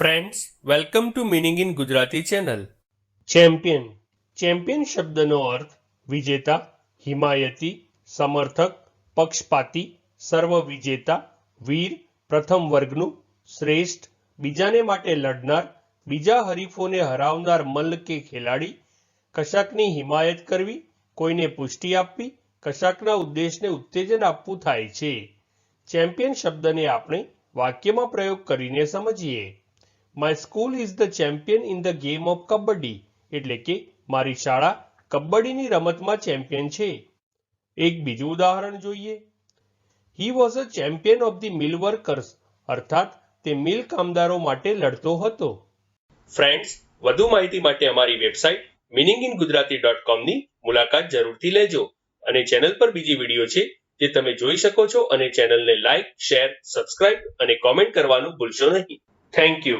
Friends welcome to meaning in Gujarati channel champion champion શબ્દનો અર્થ વિજેતા, હિમાયતી, સમર્થક, પક્ષપાતી, સર્વ વિજેતા, વીર, પ્રથમ વર્ગનું, શ્રેષ્ઠ, બીજાને માટે લડનાર, બીજા હરીફોને હરાવનાર મલ્લ કે ખેલાડી, કશાકની હિમાયત કરવી, કોઈને પુષ્ટિ આપવી, કશાકના ઉદ્દેશને ઉત્તેજન આપવું થાય છે. ચેમ્પિયન શબ્દને આપણે વાક્યમાં પ્રયોગ કરીને સમજીએ. My school is the champion in the game of kabaddi એટલે કે મારી શાળા કબડ્ડીની રમતમાં ચેમ્પિયન છે. એક બીજું ઉદાહરણ જોઈએ. He was a champion of the mill workers અર્થાત તે મિલ કામદારો માટે લડતો હતો. ફ્રેન્ડ્સ વધુ માહિતી માટે અમારી website meaning in Gujarati dot કોમની મુલાકાત જરૂરથી લેજો. અને ચેનલ પર બીજી વીડિયો છે જે તમે જોઈ શકો છો અને ચેનલને લાઇક શેર સબસ્ક્રાઇબ અને કોમેન્ટ કરવાનું ભૂલશો નહીં. Thank you